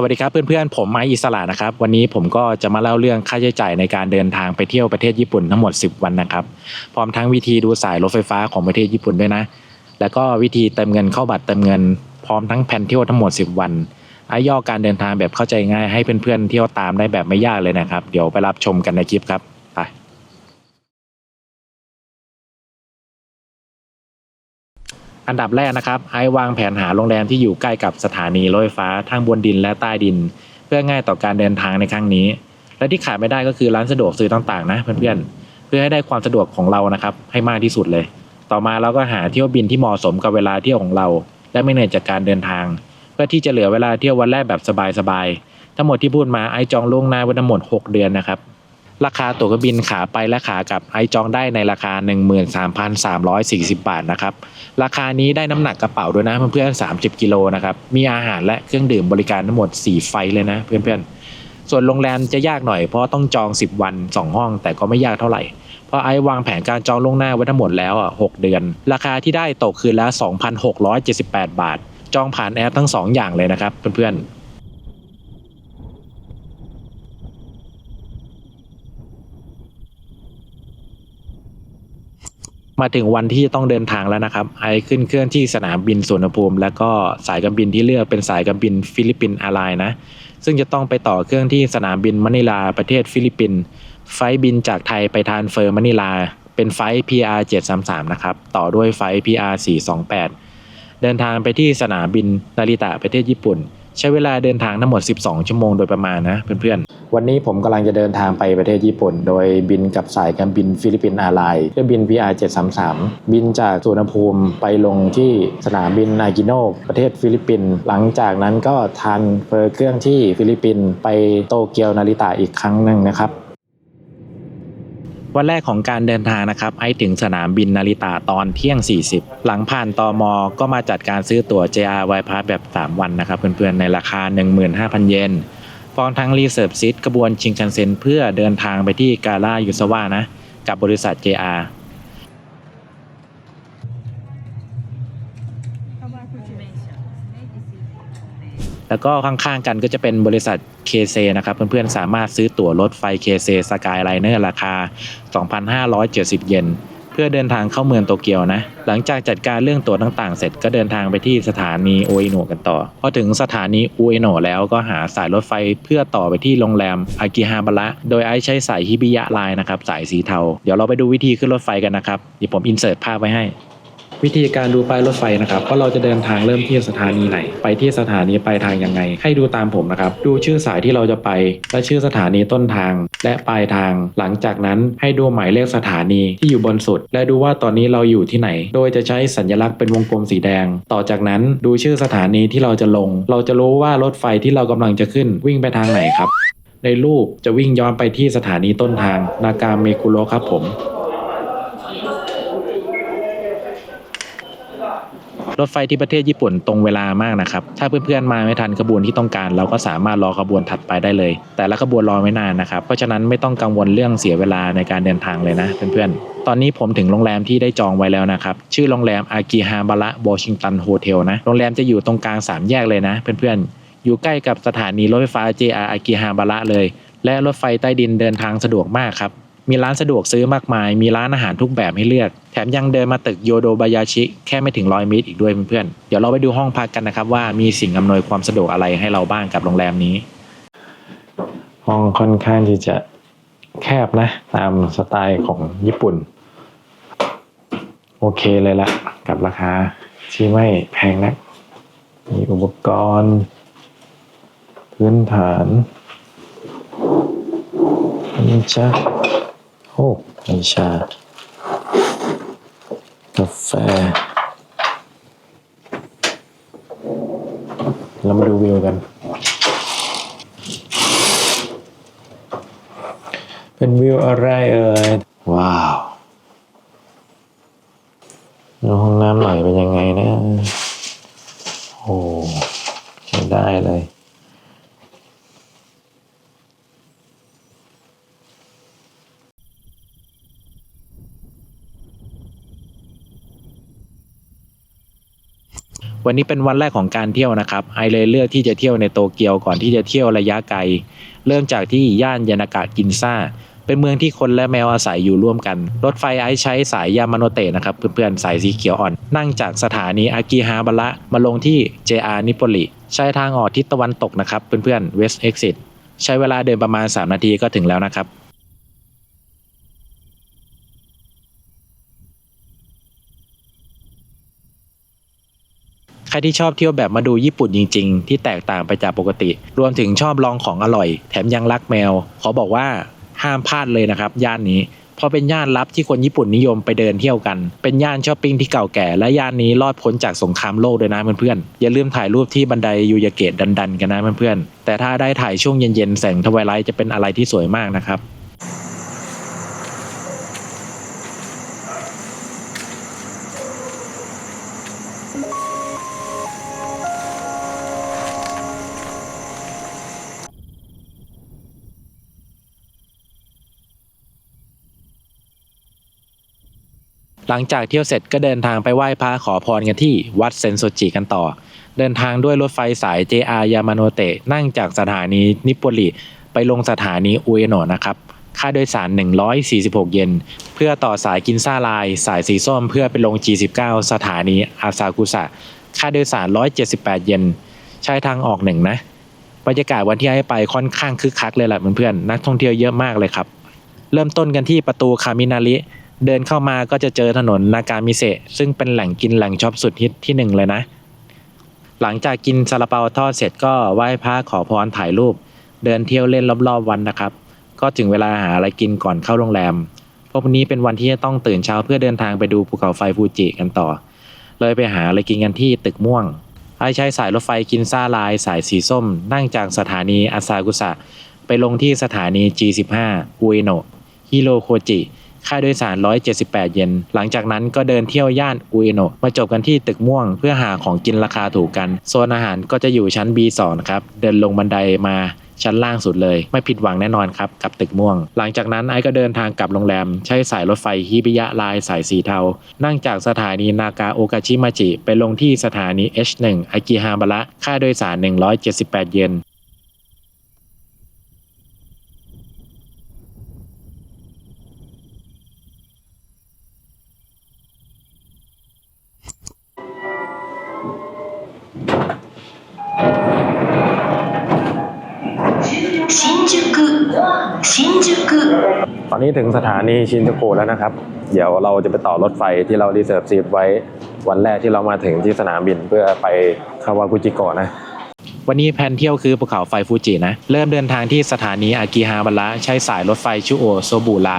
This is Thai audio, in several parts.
สวัสดีครับเพื่อนๆ ผมไม้อิสระนะครับ วันนี้ผมก็จะมาเล่าเรื่องค่าใช้จ่ายในการเดินทางไปเที่ยวประเทศญี่ปุ่นทั้งหมด 10 วันนะครับ พร้อมทั้งวิธีดูสายรถไฟฟ้าของประเทศญี่ปุ่นด้วยนะ แล้วก็วิธีเติมเงินเข้าบัตรเติมเงิน พร้อมทั้งแผนเที่ยวทั้งหมด 10 วันไอ้ย่อการเดินทางแบบเข้าใจง่ายให้เพื่อนๆเที่ยวตามได้แบบไม่ยากเลยนะครับ เดี๋ยวไปรับชมกันในคลิปครับ อันดับแรกนะครับไอวางแผนหาโรงแรมที่อยู่ใกล้กับสถานีรถไฟฟ้าทั้งบนดินและใต้ดิน เพื่อง่ายต่อการเดินทางในครั้งนี้ และที่ขาดไม่ได้ก็คือร้านสะดวกซื้อต่างๆนะเพื่อนๆเพื่อให้ได้ความสะดวกของเรานะครับให้มากที่สุดเลย ต่อมาเราก็หาเที่ยวบินที่เหมาะสมกับเวลาเที่ยวของเรา และไม่เหนื่อยจากการเดินทาง เพื่อที่จะเหลือเวลาเที่ยววันแรกแบบสบายๆทั้งหมดที่พูดมาไอจองล่วงหน้าไว้ทั้งหมด 6 เดือนนะครับ ราคาตั๋วเครื่องบินขาไปและขากลับไอจองได้ในราคา 13,340 บาทนะครับ ราคานี้ได้น้ำหนักกระเป๋าด้วยนะเพื่อนๆ30 กิโลนะครับ มีอาหารและเครื่องดื่มบริการทั้งหมด 4 ไฟเลยนะเพื่อนๆ ส่วนโรงแรมจะยากหน่อยเพราะต้องจอง 10 วัน 2 ห้อง แต่ก็ไม่ยากเท่าไหร่ เพราะไอวางแผนการจองล่วงหน้าไว้ทั้งหมดแล้วอะ6เดือน ราคาที่ได้ตกคืนละ 2,678 บาท จองผ่านแอปทั้ง 2 อย่างเลยนะครับเพื่อนๆ มาถึงวันที่ต้องเดินทางแล้วนะครับไอขึ้นเครื่องที่สนามบินสุวรรณภูมิ แล้วก็สายการบินที่เลือกเป็นสายการบินฟิลิปปินส์แอร์ไลน์นะ ซึ่งจะต้องไปต่อเครื่องที่สนามบินมะนิลาประเทศฟิลิปปินส์ไฟล์บินจากไทยไปทานเฟอร์มะนิลา เป็นไฟล์ PR 733นะครับต่อด้วยไฟล์ PR 428เดินทางไปที่สนามบินนาริตะประเทศญี่ปุ่น ใช้เวลาเดินทางทั้งหมด 12 ชั่วโมงโดยประมาณนะเพื่อนๆ วันนี้ผมกำลังจะเดินทางไปประเทศญี่ปุ่น โดยบินกับสายการบินฟิลิปปินส์แอร์ไลน์เครื่องบิน PR 733 บินจากสุวรรณภูมิไปลงที่สนามบินนากิโนประเทศฟิลิปปินส์หลังจากนั้นก็ทานเฟอร์เครื่องที่ฟิลิปปินส์ไปโตเกียวนาริตะอีกครั้งหนึ่งนะครับ วันแรกของการเดินทางนะครับ ไอถึงสนามบินนาริตะตอนเที่ยง 40 หลังผ่านตอมก็มาจัดการซื้อตั๋ว JR y p a s s แบบ 3 วันนะครับ เพื่อนๆ ในราคา 15,000 เยนพร้อมทั้งรีเซิร์ฟซิทกระบวนชิงชันเซ็นเพื่อเดินทางไปที่กาลายุสวานะ กับบริษัท JR แล้วก็ข้างๆกันก็จะเป็นบริษัท KC นะครับ เพื่อนๆ สามารถซื้อตั๋วรถไฟ KC Skyliner ราคา 2,570 เยนเพื่อเดินทางเข้าเมืองโตเกียวนะ หลังจากจัดการเรื่องตั๋วต่างๆ เสร็จก็เดินทางไปที่สถานีโอเอโนกันต่อ พอถึงสถานีโอเอโนแล้วก็หาสายรถไฟเพื่อต่อไปที่โรงแรมอากิฮาบาระ โดยไอซ์ใช้สายฮิบิยะไลน์นะครับ สายสีเทา เดี๋ยวเราไปดูวิธีขึ้นรถไฟกันนะครับ เดี๋ยวผมอินเสิร์ตภาพไว้ให้ วิธีการดูป้ายรถไฟนะครับว่าเราจะเดินทางเริ่มที่สถานีไหน ไปที่สถานีปลายทางยังไง ให้ดูตามผมนะครับ ดูชื่อสายที่เราจะไป และชื่อสถานีต้นทาง และปลายทาง หลังจากนั้นให้ดูหมายเลขสถานีที่อยู่บนสุด และดูว่าตอนนี้เราอยู่ที่ไหน โดยจะใช้สัญลักษณ์เป็นวงกลมสีแดง ต่อจากนั้นดูชื่อสถานีที่เราจะลง เราจะรู้ว่ารถไฟที่เรากำลังจะขึ้น วิ่งไปทางไหนครับ ในรูปจะวิ่งย้อนไปที่สถานีต้นทาง นากาเมกุโรครับผม รถไฟที่ประเทศญี่ปุ่นตรงเวลามากนะครับ ถ้าเพื่อนๆมาไม่ทันขบวนที่ต้องการ เราก็สามารถรอขบวนถัดไปได้เลย แต่ละขบวนรอไม่นานนะครับ เพราะฉะนั้นไม่ต้องกังวลเรื่องเสียเวลาในการเดินทางเลยนะเพื่อนๆตอนนี้ผมถึงโรงแรมที่ได้จองไว้แล้วนะครับ ชื่อโรงแรมอากิฮาบาระวอชิงตันโฮเทลนะ โรงแรมจะอยู่ตรงกลางสามแยกเลยนะเพื่อนๆ อยู่ใกล้กับสถานีรถไฟฟ้า JR อากิฮาบาระเลย และรถไฟใต้ดินเดินทางสะดวกมากครับ มีร้านสะดวกซื้อมากมาย มีร้านอาหารทุกแบบให้เลือก แถมยังเดินมาตึกโยโดบายาชิ แค่ไม่ถึงร้อยเมตรอีกด้วยเพื่อนๆ เดี๋ยวเราไปดูห้องพักกันนะครับว่ามีสิ่งอำนวยความสะดวกอะไรให้เราบ้างกับโรงแรมนี้ ห้องค่อนข้างที่จะแคบนะ ตามสไตล์ของญี่ปุ่น โอเคเลยละกับราคาที่ไม่แพงนะมีอุปกรณ์ พื้นฐานนี่จ้ะ โอ้มีชา กาแฟ เรามาดูวิวกัน เป็นวิวอะไรเอ่ย ว้าวห้องน้ำหน่อยเป็นยังไงนะ โอ้ใช้ได้เลย วันนี้เป็นวันแรกของการเที่ยวนะครับไอเลยเลือกที่จะเที่ยวในโตเกียวก่อนที่จะเที่ยวระยะไกล เริ่มจากที่ย่านยานากะกินซ่า เป็นเมืองที่คนและแมวอาศัยอยู่ร่วมกัน รถไฟไอใช้สายยามาโนเตะนะครับเพื่อนๆสายสีเขียวอ่อน นั่งจากสถานีอากิฮาบาระมาลงที่ JR นิโปลิใช้ทางออกทิศตะวันตกนะครับเพื่อนๆ West Exit ใช้เวลาเดินประมาณ 3 นาทีก็ถึงแล้วนะครับ ใครที่ชอบเที่ยวแบบมาดูญี่ปุ่นจริง ๆ ที่แตกต่างไปจากปกติ รวมถึงชอบลองของอร่อย แถมยังรักแมว ขอบอกว่าห้ามพลาดเลยนะครับ ย่านนี้เพราะเป็นย่านลับที่คนญี่ปุ่นนิยมไปเดินเที่ยวกัน เป็นย่านช้อปปิ้งที่เก่าแก่ และย่านนี้รอดพ้นจากสงครามโลกด้วยนะเพื่อนๆ อย่าลืมถ่ายรูปที่บันไดยูยาเกะดันๆ กันนะเพื่อนๆ แต่ถ้าได้ถ่ายช่วงเย็นๆ แสงทวายไลท์จะเป็นอะไรที่สวยมากนะครับ หลังจากเที่ยวเสร็จก็เดินทางไปไหว้พระขอพรกันที่วัดเซนโซจิกันต่อ เดินทางด้วยรถไฟสาย JR ยามาโนเตะนั่งจากสถานีนิโปลิไปลงสถานีอุเอโนะนะครับ ค่าโดยสาร 146 เยน เพื่อต่อสายกินซ่าลาย สายสีส้มเพื่อไปลง G19 สถานีอาซากุสะ ค่าโดยสาร 178 เยน ใช้ทางออกหนึ่งนะ บรรยากาศวันที่ให้ไปค่อนข้างคึกคักเลยแหละเพื่อนๆ นักท่องเที่ยวเยอะมากเลยครับ เริ่มต้นกันที่ประตูคามินาริ เดินเข้ามาก็จะเจอถนนนาการมิเซะซึ่งเป็นแหล่งกินแหล่งช็อปสุดฮิตที่หนึ่งเลยนะ หลังจากกินซาลาเปาทอดเสร็จก็ไหว้พระขอพรถ่ายรูป เดินเที่ยวเล่นรอบๆวันนะครับ ก็ถึงเวลาหาอะไรกินก่อนเข้าโรงแรมพราะวันนี้เป็นวันที่จะต้องตื่นเช้าเพื่อเดินทางไปดูภูเขาไฟฟูจิกันต่อ เลยไปหาอะไรกินกันที่ตึกม่วงไอใช้สายรถไฟกินซ่าลายสายสีส้ม นั่งจากสถานีอาซากุสะไปลงที่สถานี G15 อุเอโนะฮิโรโคจิ ค่าโดยสาร 178 เยน หลังจากนั้นก็เดินเที่ยวย่านอุเอโนะมาจบกันที่ตึกม่วงเพื่อหาของกินราคาถูกกัน โซนอาหารก็จะอยู่ชั้น B2 นะครับ เดินลงบันไดมาชั้นล่างสุดเลย ไม่ผิดหวังแน่นอนครับ กับตึกม่วง หลังจากนั้นไอ้ก็เดินทางกลับโรงแรม ใช้สายรถไฟฮิบิยะลายสายสีเทา นั่งจากสถานีนากาโอกาชิมาจิ ไปลงที่สถานี H1 อากิฮาบาระค่าโดยสาร 178 เยน ตอนนี้ถึงสถานีชินจูกุแล้วนะครับ เดี๋ยวเราจะไปต่อรถไฟที่เรารีเซิร์ฟซีทไว้วันแรกที่เรามาถึงที่สนามบินเพื่อไปคาวากุจิโกะนะ วันนี้แผนเที่ยวคือภูเขาไฟฟูจินะ เริ่มเดินทางที่สถานีอากิฮาบาระใช้สายรถไฟชูโอโซบุไล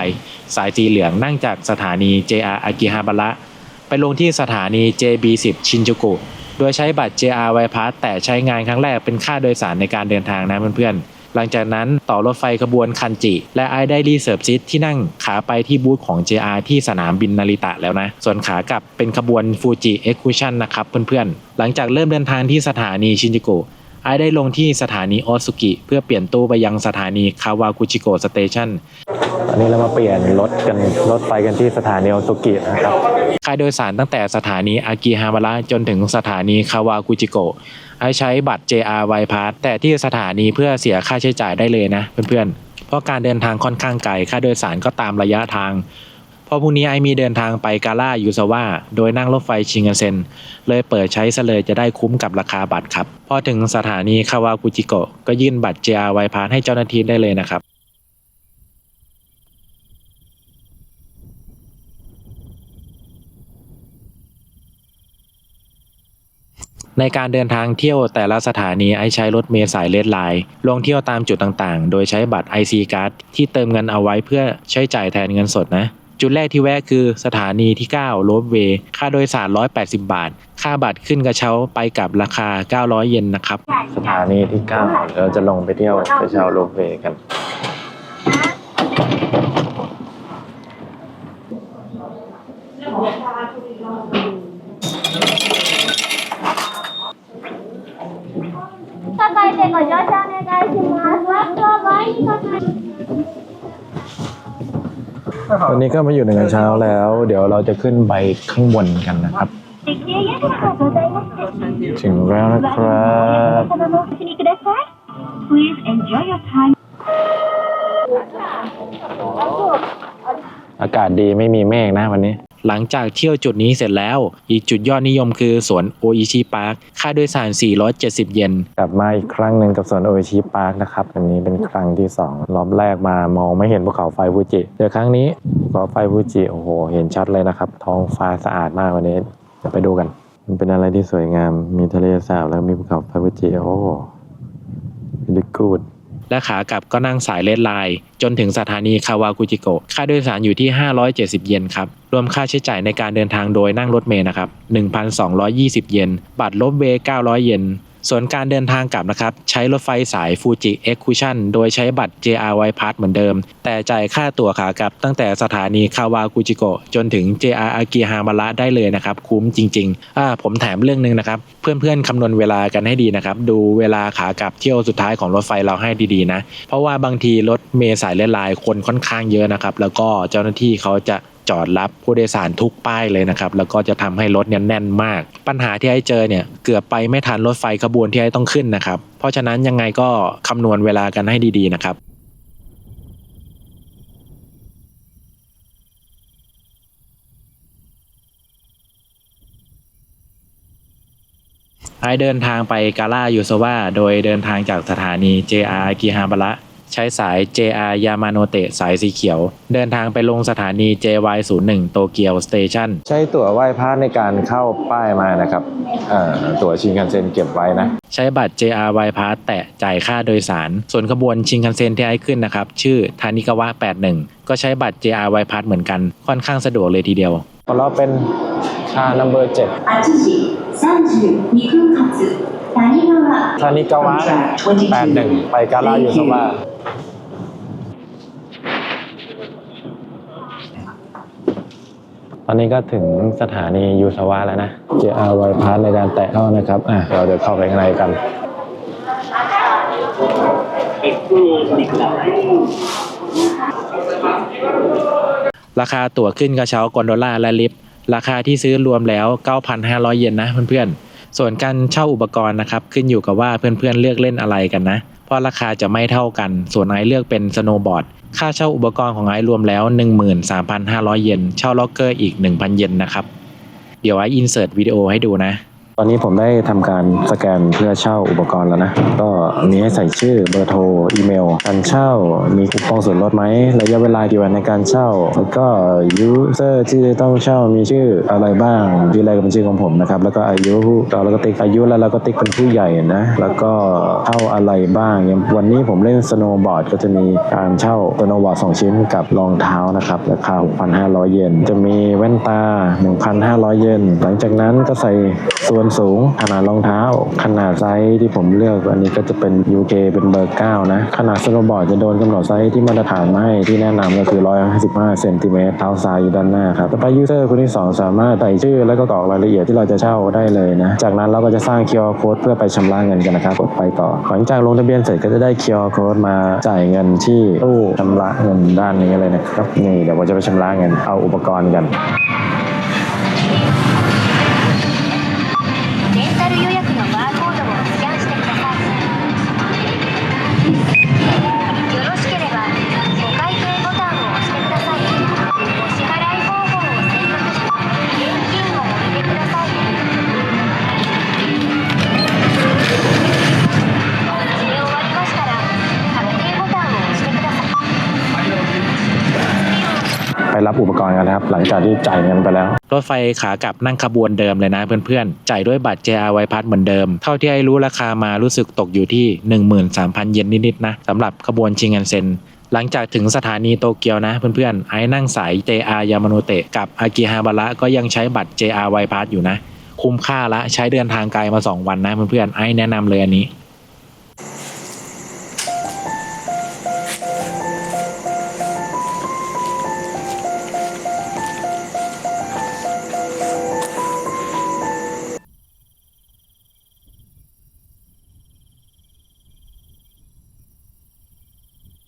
สายสีเหลืองนั่งจากสถานี JR อากิฮาบาระไปลงที่สถานี JB10 ชินจูกุ โดยใช้บัตร JR ไวพาสแต่ใช้งานครั้งแรกเป็นค่าโดยสารในการเดินทางนะเพื่อนๆ หลังจากนั้นต่อรถไฟขบวนคันจิ และไอได้รีเซิร์ฟซิทที่นั่งขาไปที่บูธของ JR ที่สนามบินนาริตะแล้วนะ ส่วนขากลับเป็นขบวนฟูจิเอ็กคูชันนะครับเพื่อนๆ หลังจากเริ่มเดินทางที่สถานีชินจูกุไอได้ลงที่สถานีโอซุกิเพื่อเปลี่ยนตู้ไปยังสถานีคาวากุจิโกสเตชันตอนนี้เรามาเปลี่ยนรถกันรถไฟกันที่สถานีโอซุกินะครับค่าโดยสารตั้งแต่สถานีอากิฮาบาระจนถึงสถานีคาวากุจิโกะ ให้ใช้บัตร JR w i p a s s แต่ที่สถานีเพื่อเสียค่าใช้จ่ายได้เลยนะเพื่อนๆ เพราะการเดินทางค่อนข้างไกลค่าโดยสารก็ตามระยะทางพราะพรุ่งนี้ไอมีเดินทางไปกาล่ายูซาวะโดยนั่งรถไฟชิงกันเซ็น เลยเปิดใช้ซะเลยจะได้คุ้มกับราคาบัตรครับ พอถึงสถานีคาวากุจิโกะก็ยื่นบัตร JR y p a s s ให้เจ้าหน้าที่ได้เลยนะครับ ในการเดินทางเที่ยวแต่ละสถานีไอใช้รถเมล์สายเลดไลน์ลงเที่ยวตามจุดต่างๆ โดยใช้บัตร IC Card ที่เติมเงินเอาไว้เพื่อใช้จ่ายแทนเงินสดนะ จุดแรกที่แวะคือสถานีที่ 9 โรบเวย์ ค่าโดยสาร 180 บาท ค่าบัตรขึ้นกระเช้าไปกับราคา 900 เยนนะครับ สถานีที่ 9 เราจะลงไปเที่ยวกระเช้าโรบเวย์กัน いでご乗車お願いします。ワックを前にかけ วันนี้ก็มาอยู่ในกระเช้าแล้ว เดี๋ยวเราจะขึ้นไปข้างบนกันนะครับ 敵 ありがとうございます ถึงแล้วนะครับ 様もお越しください Please enjoy your time อากาศดีไม่มีเมฆนะวันนี้ หลังจากเที่ยวจุดนี้เสร็จแล้ว อีกจุดยอดนิยมคือสวนโออิชิพาร์คค่าโดยสาร 470 เยนกลับมาอีกครั้งหนึ่งกับสวนโออิชิพาร์คนะครับ อันนี้เป็นครั้งที่ 2 รอบแรกมามองไม่เห็นภูเขาไฟฟูจิเจอครั้งนี้ภูเขาไฟฟูจิโอ้โห เห็นชัดเลยนะครับ ท้องฟ้าสะอาดมากวันนี้เดี๋ยวไปดูกัน มันเป็นอะไรที่สวยงามมีทะเลสาบแล้วมีภูเขาไฟฟูจิโอ้ดิกูด และขากลับก็นั่งสายเลดไลน์จนถึงสถานีคาวากุจิโกะค่าโดยสารอยู่ที่ 570 เยนครับ รวมค่าใช้จ่ายในการเดินทางโดยนั่งรถเมล์นะครับ 1,220 เยน บัตรลบเวย์900 เยน ส่วนการเดินทางกลับนะครับ ใช้รถไฟสายฟูจิเอ็กคูชันโดยใช้บัตร JR y Pass เหมือนเดิม แต่จ่ายค่าตั๋วขากลับตั้งแต่สถานีคาวากุจิโกะจนถึง JR อากิฮามาระได้เลยนะครับ คุ้มจริงๆอ่าผมแถมเรื่องหนึงนะครับ เพื่อนๆคำนวณเวลากันให้ดีนะครับ ดูเวลาขากลับเที่ยวสุดท้ายของรถไฟเราให้ดีๆนะ เพราะว่าบางทีรถเมล์สายเลนไลน์คนค่อนข้างเยอะนะครับแล้วก็เจ้าหน้าที่เขาจะ จอดรับผู้โดยสารทุกป้ายเลยนะครับ แล้วก็จะทำให้รถเนี่ยแน่นมาก ปัญหาที่ไอ้เจอเนี่ยเกือบไปไม่ทันรถไฟขบวนที่ไอ้ต้องขึ้นนะครับ เพราะฉะนั้นยังไงก็คำนวณเวลากันให้ดีๆนะครับไอเดินทางไปกาล่ายูโซวาโดยเดินทางจากสถานี JR กิฮาบาระ ใช้สาย JR Yamano-te สายสีเขียว เดินทางไปลงสถานี JY01 Tokyo Station ใช้ตั๋วไหว้พระในการเข้าป้ายมานะครับตั๋วชิงคันเซ็นเก็บไว้นะ ใช้บัตร JR ไวพาสแตะจ่ายค่าโดยสาร ส่วนขบวนชิงคันเซ็นที่ให้ขึ้นนะครับ ชื่อทานิกาวะ 81 ก็ใช้บัตร JR ไวพาสเหมือนกัน ค่อนข้างสะดวกเลยทีเดียวของเราเป็นชานัมเบอร์เจ็ดทานิกาวะ81 ไปกาลาอยู่สมา อนนี้ก็ถึงสถานียูซาวะแล้วนะ JR y Pass ในการแตะเข้านะครับ อะ เราเดี๋ยวเข้าไปข้างในกันราคาตั๋วขึ้นกระเช้ากอนโดล่าและลิฟต์ราคาที่ซื้อรวมแล้ว 9,500 เยนนะเพื่อนๆ ส่วนการเช่าอุปกรณ์นะครับ ขึ้นอยู่กับว่าเพื่อนๆเลือกเล่นอะไรกันนะ เพราะราคาจะไม่เท่ากัน ส่วนไอซ์เลือกเป็นสโนว์บอร์ด ค่าเช่าอุปกรณ์ของไอซ์รวมแล้ว 13,500 เยน เช่าล็อกเกอร์อีก 1,000 เยนนะครับ เดี๋ยวไอซ์อินเสิร์ตวิดีโอให้ดูนะ ตอนนี้ผมได้ทำการสแกนเพื่อเช่าอุปกรณ์แล้วนะ ก็มีให้ใส่ชื่อเบอร์โทร อีเมล การเช่า มีคูปองส่วนลดไหม ระยะเวลากี่วันในการเช่า แล้วก็ยูเซอร์ที่ต้องเช่ามีชื่ออะไรบ้างชื่ออะไรกับเป็นชื่อของผมนะครับ แล้วก็อายุเราแล้วก็ติ๊กอายุแล้วเราก็ติ๊กเป็นผู้ใหญ่นะ แล้วก็เช่าอะไรบ้างอย่าง วันนี้ผมเล่นสโนว์บอร์ดก็จะมีการเช่าสโนว์บอร์ดสองชิ้นกับรองเท้านะครับราคา 6,500 เยน จะมีแว่นตา 1,500 เยน หลังจากนั้นก็ใส่ส่วนสูง ขนาดรองเท้า ขนาดไซส์ที่ผมเลือกอันนี้ก็จะเป็น UK เป็นเบอร์ 9 นะ ขนาดสโนบอร์ดจะโดนกำหนดไซส์ที่มาตรฐานมาให้ที่แนะนำก็คือ 155 เซนติเมตรเท้าซ้ายอยู่ด้านหน้าครับต่อไปยูเซอร์คนที่ 2 สามารถใส่ชื่อแล้วก็กรอกรายละเอียดที่เราจะเช่าได้เลยนะ จากนั้นเราก็จะสร้าง QR code เพื่อไปชำระเงินกันนะครับกดไปต่อ หลังจากลงทะเบียนเสร็จก็จะได้ QR code มาจ่ายเงินที่ตู้ชำระเงินด้านนี้เลยนะครับนี่เดี๋ยวผมจะไปชำระเงินเอาอุปกรณ์กัน รับอุปกรณ์กันนะครับ หลังจากที่จ่ายเงินไปแล้ว รถไฟขากลับนั่งขบวนเดิมเลยนะเพื่อนๆ จ่ายด้วยบัตร JR y Pass เหมือนเดิม เท่าที่ไอ้รู้ราคามารู้สึกตกอยู่ที่ 13,000 เยนนิดๆนะสำหรับขบวนชิงกันเซ็นหลังจากถึงสถานีโตเกียวนะเพื่อนๆ ไอ้นั่งสาย JR ยามาโนเตะกับอากิฮาบาระก็ยังใช้บัตร JR y Pass อยู่นะ คุ้มค่าละใช้เดินทางไกลมา 2 วันนะเพื่อนๆ ไอ้แนะนำเลยอันนี้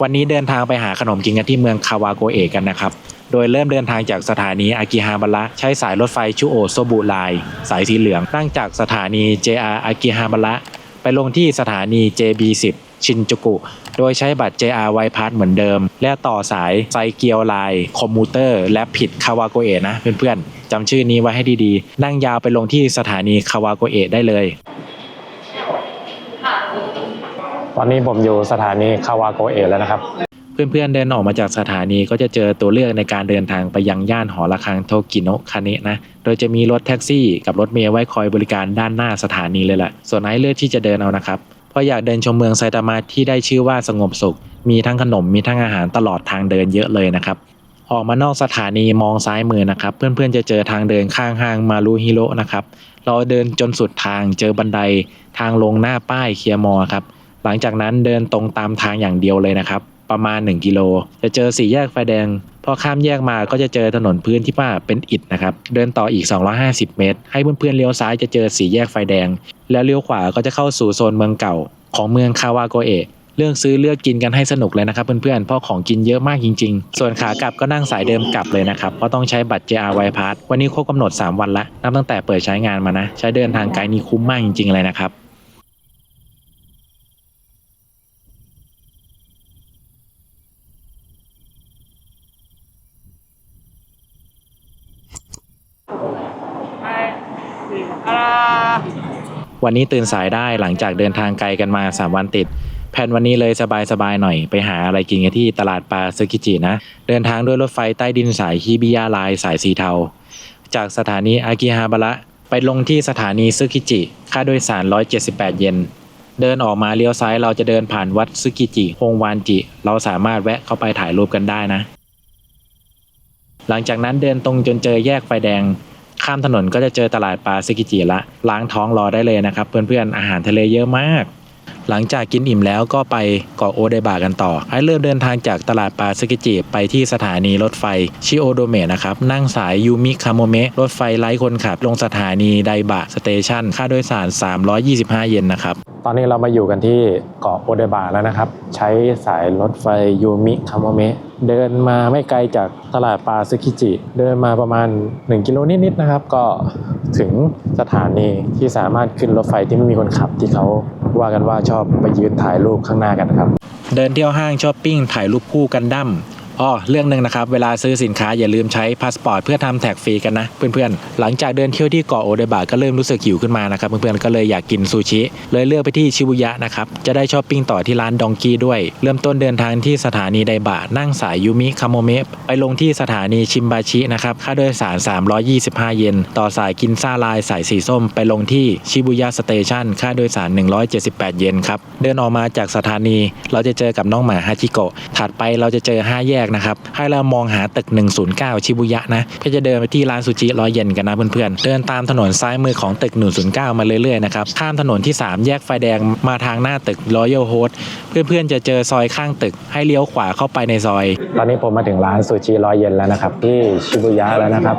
วันนี้เดินทางไปหาขนมกินกันที่เมืองคาวาโกเอะกันนะครับ โดยเริ่มเดินทางจากสถานีอากิฮาบาระใช้สายรถไฟชูโอโซบุไลสายสีเหลืองนั่งจากสถานี JR อากิฮาบาระไปลงที่สถานี JB10 ชินจูกุ โดยใช้บัตร JR ไวพาสเหมือนเดิม และต่อสายไซเกียวไลน์คอมมูเตอร์ และผิดคาวาโกเอะนะเพื่อนๆจำชื่อนี้ไว้ให้ดีๆ นั่งยาวไปลงที่สถานีคาวาโกเอะได้เลย ตอนนี้ผมอยู่สถานีคาวาโกเอะแล้วนะครับ เพื่อนๆเดินออกมาจากสถานีก็จะเจอตัวเลือกในการเดินทางไปยังย่านหอระฆังโทกิโนะคาเนะนะ โดยจะมีรถแท็กซี่กับรถเมล์ไว้คอยบริการด้านหน้าสถานีเลยแหละ ส่วนไอ้เลือกที่จะเดินเอานะครับ เพราะอยากเดินชมเมืองไซตามะที่ได้ชื่อว่าสงบสุข มีทั้งขนมมีทั้งอาหารตลอดทางเดินเยอะเลยนะครับออกมานอกสถานีมองซ้ายมือนะครับ เพื่อนๆจะเจอทางเดินข้างห้างมารูฮิโร่นะครับ เราเดินจนสุดทางเจอบันไดทางลงหน้าป้ายเคียร์มอครับ หลังจากนั้นเดินตรงตามทางอย่างเดียวเลยนะครับ ประมาณ 1 กิโล จะเจอสี่แยกไฟแดง พอข้ามแยกมาก็จะเจอถนนพื้นที่ว่าเป็นอิฐนะครับ เดินต่ออีก 250 เมตร ให้เพื่อนๆเลี้ยวซ้ายจะเจอสี่แยกไฟแดง แล้วเลี้ยวขวาก็จะเข้าสู่โซนเมืองเก่า ของเมืองคาวาโกเอะเรื่องซื้อเลือกกินกันให้สนุกเลยนะครับเพื่อนๆเพราะของกินเยอะมากจริง ๆ ส่วนขากลับก็นั่งสายเดิมกลับเลยนะครับเพราะต้องใช้บัตร JR w i Pass วันนี้ครบกำหนด 3 วันละนับตั้งแต่เปิดใช้งานมานะ ใช้เดินทางไกลนี้คุ้มมากจริงๆเลยนะครับ วันนี้ตื่นสายได้หลังจากเดินทางไกลกันมา 3 วันติด แผนวันนี้เลยสบายๆหน่อยไปหาอะไรกินกันที่ตลาดปลาซึกิจินะ เดินทางด้วยรถไฟใต้ดินสายฮิบิยาไลน์สายสีเทา จากสถานีอากิฮาบาระไปลงที่สถานีซึกิจิ ค่าโดยสาร 178 เยนเดินออกมาเลี้ยวซ้ายเราจะเดินผ่านวัดซึกิจิฮงวานจิ เราสามารถแวะเข้าไปถ่ายรูปกันได้นะ หลังจากนั้นเดินตรงจนเจอแยกไฟแดง ข้ามถนนก็จะเจอตลาดปลาซึกิจิละ ล้างท้องรอได้เลยนะครับ เพื่อนๆอาหารทะเลเยอะมาก หลังจากกินอิ่มแล้วก็ไปเกาะโอเดบะกันต่อไอ้เริ่มเดินทางจากตลาดปลาซึกิจิไปที่สถานีรถไฟชิโอโดเมะนะครับ นั่งสายยูมิคาโมเมะรถไฟไร้คนขับ ลงสถานีไดบะสเตชันค่าโดยสาร 325 เยนนะครับตอนนี้เรามาอยู่กันที่เกาะโอเดบะแล้วนะครับ ใช้สายรถไฟยูมิคาโมเมะ เดินมาไม่ไกลจากตลาดปลาซึกิจิ เดินมาประมาณ 1 กิโลนิดๆนะครับ ก็ถึงสถานีที่สามารถขึ้นรถไฟที่ไม่มีคนขับที่เขาว่ากันว่าชอบไปยืนถ่ายรูปข้างหน้ากันนะครับ เดินเที่ยวห้างช้อปปิ้งถ่ายรูปคู่กันดั้ม อ๋อเรื่องหนึ่งนะครับ เวลาซื้อสินค้าอย่าลืมใช้พาสปอร์ตเพื่อทำแท็กฟรีกันนะ เพื่อนๆ หลังจากเดินเที่ยวที่เกาะโอเดบะก็เริ่มรู้สึกหิวขึ้นมานะครับ เพื่อนๆ ก็เลยอยากกินซูชิ เลยเลือกไปที่ชิบุยะนะครับ จะได้ช้อปปิ้งต่อที่ร้านดองกี้ด้วย เริ่มต้นเดินทางที่สถานีไดบะนั่งสายยูมิคาโมเมะไปลงที่สถานีชิมบาชินะครับค่าโดยสาร 325 เยนต่อสายกินซ่าลายสายสีส้ม ไปลงที่ชิบุยะสเตชันค่าโดยสาร 178 เยนครับเดินออกมาจากสถานีเราจะเจอกับน้องหมาฮาจิโกะถัดไปเราจะเจอ 5 แยกนะครับ ให้เรามองหาตึก 109 ชิบุยะนะเพื่อจะเดินไปที่ร้านซูชิร้อยเยนกันนะเพื่อนๆ เดินตามถนนซ้ายมือของตึก 109 มาเรื่อยๆนะครับ ข้ามถนนที่ 3 แยกไฟแดงมาทางหน้าตึก Royal Host เพื่อนๆ จะเจอซอยข้างตึกให้เลี้ยวขวาเข้าไปในซอย ตอนนี้ผมมาถึงร้านซูชิร้อยเยนแล้วนะครับ ที่ชิบุยะแล้วนะครับ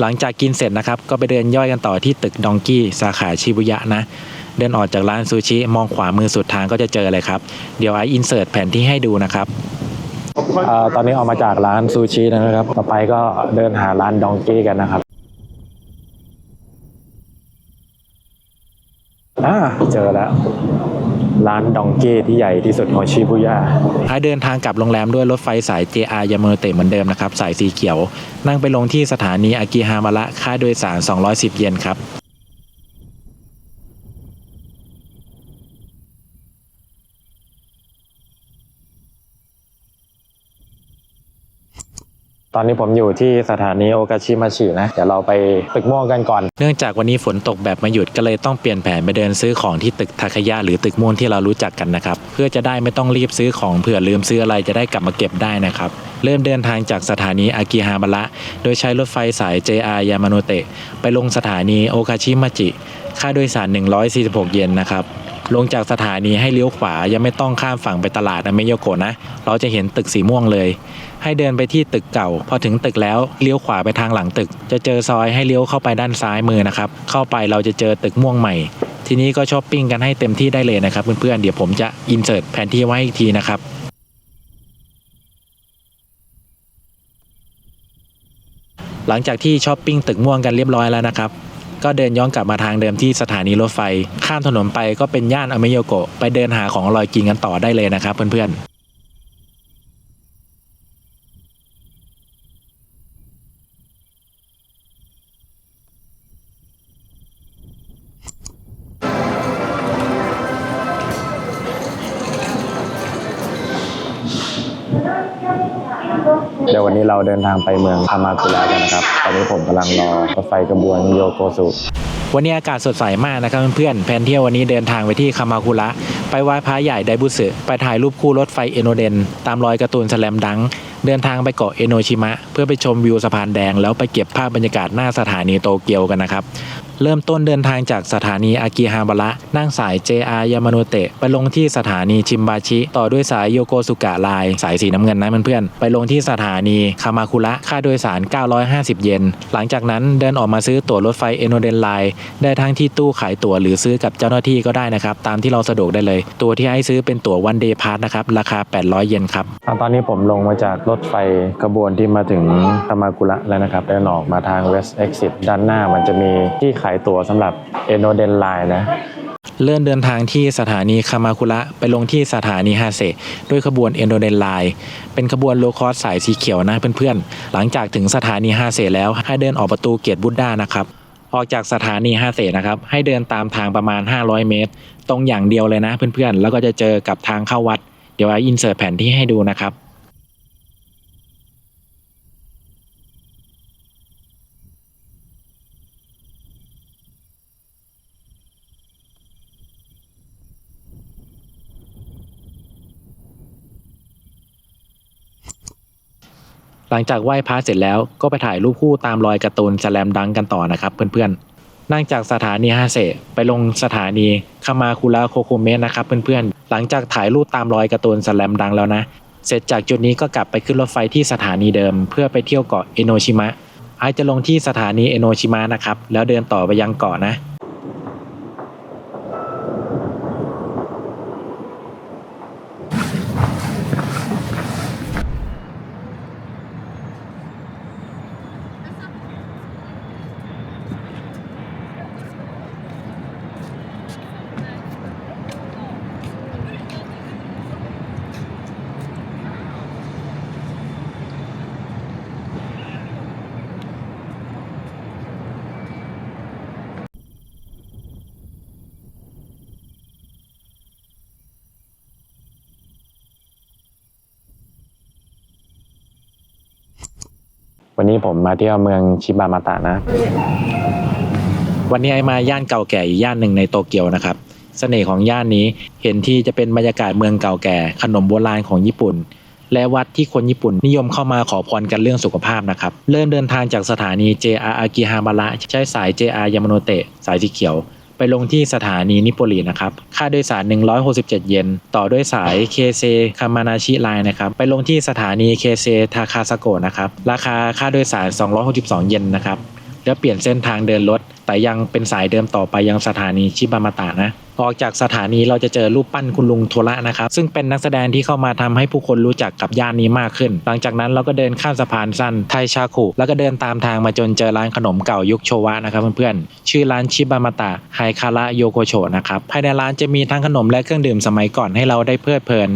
หลังจากกินเสร็จนะครับ ก็ไปเดินย่อยกันต่อที่ตึกดองกี้สาขาชิบุยะนะ เดินออกจากร้านซูชิ มองขวามือสุดทางก็จะเจอเลยครับ เดี๋ยวไออินเสิร์ตแผนที่ให้ดูนะครับ ตอนนี้ออกมาจากร้านซูชินะครับ ต่อไปก็เดินหาร้านดองกี้กันนะครับอ่าเจอแล้ว ร้านดองเก้ที่ใหญ่ที่สุดของชิบุย่าให้เดินทางกลับโรงแรมด้วยรถไฟสาย JR ยามาโนเตะเหมือนเดิมนะครับ สายสีเขียว นั่งไปลงที่สถานีอากิฮามาระค่าโดยสาร 210 เยนครับ ตอนนี้ผมอยู่ที่สถานีโอกาชิมาชินะ เดี๋ยวเราไปตึกม่วงกันก่อน เนื่องจากวันนี้ฝนตกแบบไม่หยุดก็เลยต้องเปลี่ยนแผนไปเดินซื้อของที่ตึกทาคายะหรือตึกม่วงที่เรารู้จักกันนะครับ เพื่อจะได้ไม่ต้องรีบซื้อของเผื่อลืมซื้ออะไรจะได้กลับมาเก็บได้นะครับ เริ่มเดินทางจากสถานีอากิฮาบาระโดยใช้รถไฟสาย JR ยามาโนเตะไปลงสถานีโอกาชิมาจิ ค่าโดยสาร 146 เยนนะครับ ลงจากสถานีให้เลี้ยวขวายังไม่ต้องข้ามฝั่งไปตลาดอเมโยโกะนะ เราจะเห็นตึกสีม่วงเลย ให้เดินไปที่ตึกเก่า พอถึงตึกแล้วเลี้ยวขวาไปทางหลังตึก จะเจอซอยให้เลี้ยวเข้าไปด้านซ้ายมือนะครับ เข้าไปเราจะเจอตึกม่วงใหม่ ทีนี้ก็ช้อปปิ้งกันให้เต็มที่ได้เลยนะครับเพื่อนๆเดี๋ยวผมจะอินเสิร์ตแผนที่ไว้อีกทีนะครับหลังจากที่ช้อปปิ้งตึกม่วงกันเรียบร้อยแล้วนะครับ ก็เดินย้อนกลับมาทางเดิมที่สถานีรถไฟ ข้ามถนนไปก็เป็นย่านอเมโยโกะไปเดินหาของอร่อยกินกันต่อได้เลยนะครับเพื่อนๆ เดินทางไปเมืองคามาคุระกันนะครับ ตอนนี้ผมกำลังรอรถไฟกระบวนโยโกสุวันนี้อากาศสดใสมากนะครับเพื่อนๆแผนเที่ยววันนี้เดินทางไปที่คามาคุระ ไปไหว้พระใหญ่ไดบุสึไปถ่ายรูปคู่รถไฟเอโนเดน ตามรอยการ์ตูนสแลมดัง เดินทางไปเกาะเอโนชิมะ เพื่อไปชมวิวสะพานแดง แล้วไปเก็บภาพบรรยากาศหน้าสถานีโตเกียวกันนะครับ เริ่มต้นเดินทางจากสถานีอากิฮาบาระนั่งสาย JR ยามาโนเตะไปลงที่สถานีชิมบาชิ ต่อด้วยสายโยโกสุกะไลน์สายสีน้ำเงินนะเพื่อนๆไปลงที่สถานีคามาคุระค่าโดยสาร 950 เยนหลังจากนั้นเดินออกมาซื้อตั๋วรถไฟเอโนเดนไลน์ได้ทั้งที่ตู้ขายตั๋วหรือซื้อกับเจ้าหน้าที่ก็ได้นะครับ ตามที่เราสะดวกได้เลย ตั๋วที่ให้ซื้อเป็นตั๋ววันเดย์พาสนะครับ ราคา 800 เยนครับ ตอนนี้ผมลงมาจากรถไฟขบวนที่มาถึงคามาคุระแล้วนะครับเดินออกมาทาง West Exit ด้านหน้ามันจะมีที่ขายายตั๋วสำหรับเอโนเดนไลน์นะ เลื่อนเดินทางที่สถานีคามาคุระไปลงที่สถานีฮาเซด้วยขบวนเอโดเดนไลน์เป็นขบวนโลคอสสายสีเขียวนะเพื่อนๆ หลังจากถึงสถานีฮาเซแล้วให้เดินออกประตูเกียรติบุตด้านะครับออกจากสถานีฮาเซนะครับ ให้เดินตามทางประมาณ 500 เมตร ตรงอย่างเดียวเลยนะเพื่อนๆ แล้วก็จะเจอกับทางเข้าวัด เดี๋ยวไอ้อินเสิร์ตแผนที่ให้ดูนะครับ หลังจากไหว้พระเสร็จแล้วก็ไปถ่ายรูปคู่ตามรอยการ์ตูนสลมดังกันต่อนะครับเพื่อนๆนั่งจากสถานีฮาเซไปลงสถานีคามาคุระโคโคเมะนะครับเพื่อนๆ หลังจากถ่ายรูปตามรอยการ์ตูนสลมดังแล้วนะ เสร็จจากจุดนี้ก็กลับไปขึ้นรถไฟที่สถานีเดิม เพื่อไปเที่ยวเกาะเอโนชิมะไอจะลงที่สถานีเอโนชิมะนะครับแล้วเดินต่อไปยังเกาะนะ นนี้ผมมาเที่ยวเมืองชิบามาตะนะ วันนี้ไอมาย่านเก่าแก่อีกย่านหนึ่งในโตเกียวนะครับ เสน่ห์ของย่านนี้เห็นที่จะเป็นบรรยากาศเมืองเก่าแก่ ขนมโบราณของญี่ปุ่น และวัดที่คนญี่ปุ่นนิยมเข้ามาขอพรกันเรื่องสุขภาพนะครับ เริ่มเดินทางจากสถานี JR อากิฮาบาระใช้สาย JR ยามโนเตะสายสีเขียว ไปลงที่สถานีนิโปลีนะครับ ค่าโดยสาร 167 เยน ต่อด้วยสายเคเซคามานาชิไลน์นะครับ ไปลงที่สถานีเคเซทาคาสโกะนะครับ ราคาค่าโดยสาร 262 เยนนะครับ แล้วเปลี่ยนเส้นทางเดินรถ แต่ยังเป็นสายเดิมต่อไปยังสถานีชิบามาตะนะ ออกจากสถานีเราจะเจอรูปปั้นคุณลุงโทระนะครับ ซึ่งเป็นนักแสดงที่เข้ามาทำให้ผู้คนรู้จักกับย่านนี้มากขึ้น หลังจากนั้นเราก็เดินข้ามสะพานสั้นไทชาคุแล้วก็เดินตามทางมาจนเจอร้านขนมเก่ายุคโชวะนะครับเพื่อนๆ ชื่อร้านชิบามาตะไฮคาระโยโกโชนะครับ ภายในร้านจะมีทั้งขนมและเครื่องดื่มสมัยก่อนให้เราได้เพลิดเพลิน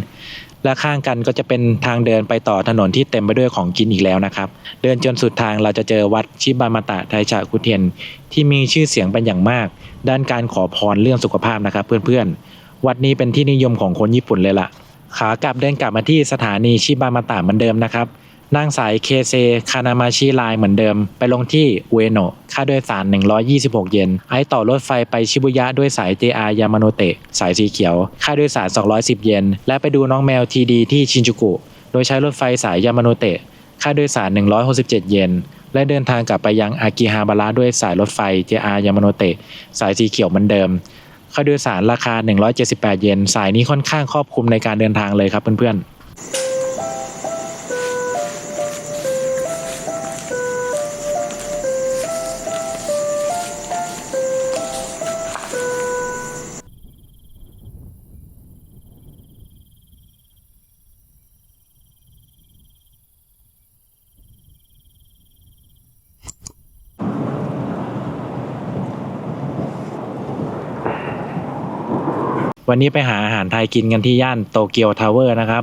และข้างกันก็จะเป็นทางเดินไปต่อถนนที่เต็มไปด้วยของกินอีกแล้วนะครับ เดินจนสุดทางเราจะเจอวัดชิบามาตะไทชาคุเทียน ที่มีชื่อเสียงเป็นอย่างมาก ด้านการขอพรเรื่องสุขภาพนะครับ เพื่อนๆ วัดนี้เป็นที่นิยมของคนญี่ปุ่นเลยล่ะ ขากลับเดินกลับมาที่สถานีชิบามาตะเหมือนเดิมนะครับ นั่งสายเคเซคานามาชิไลน์เหมือนเดิม ไปลงที่อุเอโนะค่าโดยสาร 126 เยน ไอต่อรถไฟไปชิบุยะด้วยสาย JR ยามาโนเตะสายสีเขียว ค่าโดยสาร 210 เยน และไปดูน้องแมวทีดีที่ชินจูกุ โดยใช้รถไฟสายยามาโนเตะค่าโดยสาร 167 เยน และเดินทางกลับไปยังอากิฮาบาระด้วยสายรถไฟ JR ยามาโนเตะสายสีเขียวเหมือนเดิม ค่าโดยสารราคา 178 เยน สายนี้ค่อนข้างครอบคลุมในการเดินทางเลยครับเพื่อนๆ วันนี้ไปหาอาหารไทยกินกันที่ย่านโตเกียวทาวเวอร์นะครับ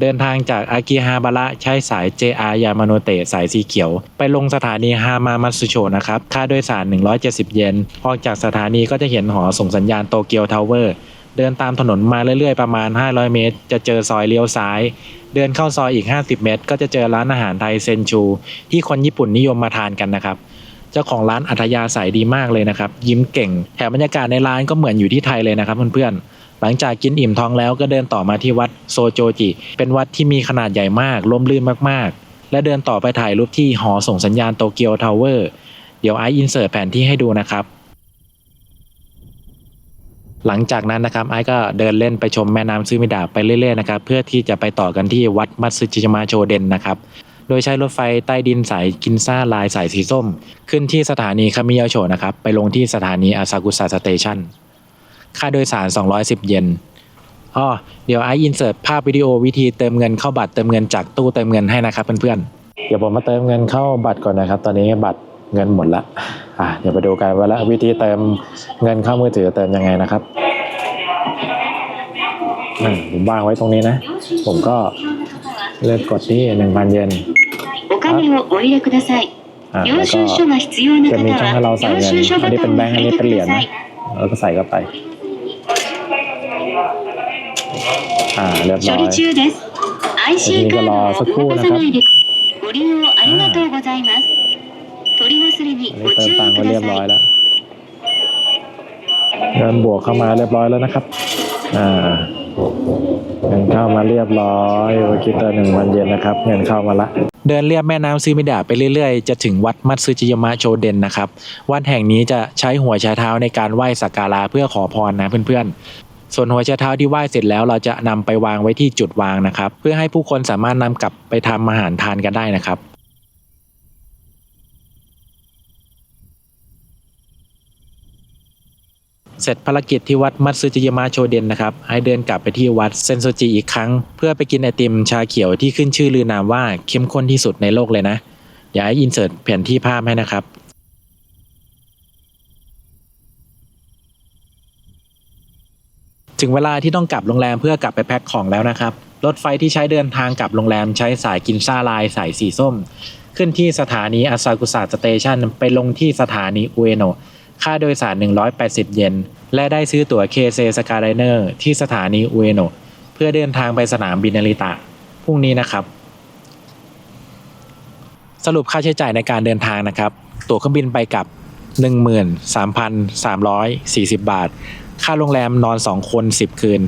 เดินทางจากอากิฮาบาระใช้สาย JR ยามาโนเตะสายสีเขียว ไปลงสถานีฮามามัตสึโชนะครับ ค่าโดยสาร 170 เยน ออกจากสถานีก็จะเห็นหอส่งสัญญาณโตเกียวทาวเวอร์ เดินตามถนนมาเรื่อยๆ ประมาณ 500 เมตร จะเจอซอยเลี้ยวซ้าย เดินเข้าซอยอีก 50 เมตร ก็จะเจอร้านอาหารไทยเซนชู ที่คนญี่ปุ่นนิยมมาทานกันนะครับเจ้าของร้านอัธยาศัยดีมากเลยนะครับ ยิ้มเก่ง แถมบรรยากาศในร้านก็เหมือนอยู่ที่ไทยเลยนะครับเพื่อนๆ หลังจากกินอิ่มท้องแล้วก็เดินต่อมาที่วัดโซโจจิ เป็นวัดที่มีขนาดใหญ่มากร่มรื่นมากๆ และเดินต่อไปถ่ายรูปที่หอส่งสัญญาณโตเกียวทาวเวอร์เดี๋ยวไออินเสิร์ตแผนที่ให้ดูนะครับหลังจากนั้นนะครับไอซ์ก็เดินเล่นไปชมแม่น้ำซึมิดะไปเรื่อยๆนะครับเพื่อที่จะไปต่อกันที่วัดมัตสึจิมาโชเดนนะครับโดยใช้รถไฟใต้ดินสายกินซ่าลายสายสีส้ม ขึ้นที่สถานีคามิยาโชนะครับไปลงที่สถานีอาซากุสะสเตชัน ค่าโดยสาร 210 เยนอ๋อเดี๋ยวไออินเสิร์ตภาพวิดีโอวิธีเติมเงินเข้าบัตรเติมเงินจากตู้เติมเงินให้นะครับเพื่อนๆ เดี๋ยวผมมาเติมเงินเข้าบัตรก่อนนะครับ ตอนนี้บัตรเงินหมดละอะเดี๋ยวไปดูกันว่าละวิธีเติมเงินเข้ามือถือเติมยังไงนะครับผมวางไว้ตรงนี้นะ ผมก็เลือกกดที่หนึ่งพันเยนแล้วก็จะมีช่องให้เราใส่เงินอันนี้เป็นแบงค์อันนี้เป็นเหรียญนะแล้วก็ใส่เข้าไป อ่าเรียบร้อยทีนี้ก็รอสักครู่นะครับเติมตังค์ไว้เรียบร้อยแล้วเงินบวกเข้ามาเรียบร้อยแล้วนะครับ อ่าเงินเข้ามาเรียบร้อยโอคิเตอร์หนึ่งวันเย็นนะครับ เงินเข้ามาละ เดินเรียบแม่น้ำซึมิดาไปเรื่อยๆ จะถึงวัดมัตสึจิยมะโชเดนนะครับ วัดแห่งนี้จะใช้หัวใช้เท้าในการไหว้สักการะเพื่อขอพรนะเพื่อนๆ ส่วนหัวใช้เท้าที่ไหว้เสร็จแล้วเราจะนำไปวางไว้ที่จุดวางนะครับ เพื่อให้ผู้คนสามารถนำกลับไปทำอาหารทานกันได้นะครับเสร็จภารกิจที่วัดมัตสึจิยามะโชเดนนะครับให้เดินกลับไปที่วัดเซนโซจิอีกครั้ง เพื่อไปกินไอติมชาเขียวที่ขึ้นชื่อลือนามว่าเข้มข้นที่สุดในโลกเลยนะ อย่าให้อินเสิร์ตแผนที่ภาพให้นะครับ ถึงเวลาที่ต้องกลับโรงแรมเพื่อกลับไปแพ็คของแล้วนะครับ รถไฟที่ใช้เดินทางกลับโรงแรมใช้สายกินซ่าลายสายสีส้ม ขึ้นที่สถานีอาซากุสะสเตชันไปลงที่สถานีอุเอโนะค่าโดยสาร 180 เยน และได้ซื้อตั๋วเคเซสกาไลเนอร์ที่สถานีอุเอโนะเพื่อเดินทางไปสนามบินนาริตะพรุ่งนี้นะครับ สรุปค่าใช้จ่ายในการเดินทางนะครับ ตั๋วเครื่องบินไปกลับ 13,340 บาท ค่าโรงแรมนอน 2 คน 10 คืน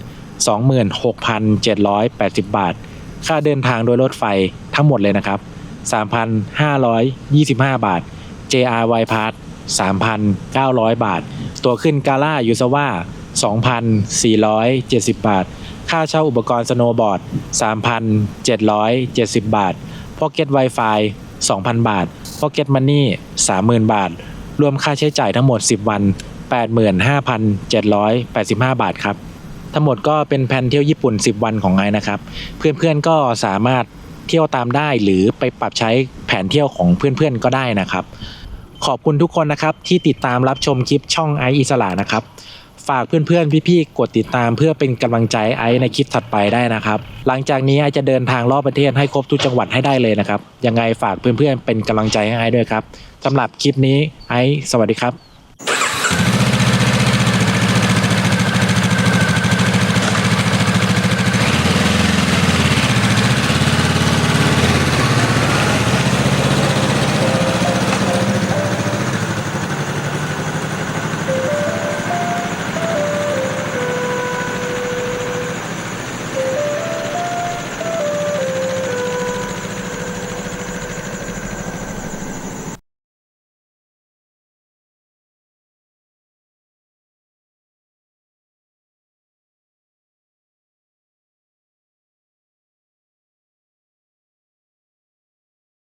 26,780 บาท ค่าเดินทางโดยรถไฟทั้งหมดเลยนะครับ 3,525 บาท JR Y Pass 3,900 บาท ตัวขึ้นกาล่ายูซาว่า2,470 บาท ค่าเช่าอุปกรณ์สโนว์บอร์ด 3,770 บาท Pocket Wi-Fi 2,000 บาท Pocket Money 30,000 บาท รวมค่าใช้จ่ายทั้งหมด 10 วัน 85,785 บาทครับทั้งหมดก็เป็นแผนเที่ยวญี่ปุ่น 10 วันของไอนะครับ เพื่อนๆก็สามารถเที่ยวตามได้หรือไปปรับใช้แผนเที่ยวของเพื่อนๆก็ได้นะครับ ขอบคุณทุกคนนะครับที่ติดตามรับชมคลิปช่องไออิสระนะครับ ฝากเพื่อนๆพี่ๆกดติดตามเพื่อเป็นกำลังใจไอในคลิปถัดไปได้นะครับ หลังจากนี้ไอจะเดินทางรอบประเทศให้ครบทุกจังหวัดให้ได้เลยนะครับยังไงฝากเพื่อนๆเป็นกำลังใจให้ไอด้วยครับสำหรับคลิปนี้ไอสวัสดีครับ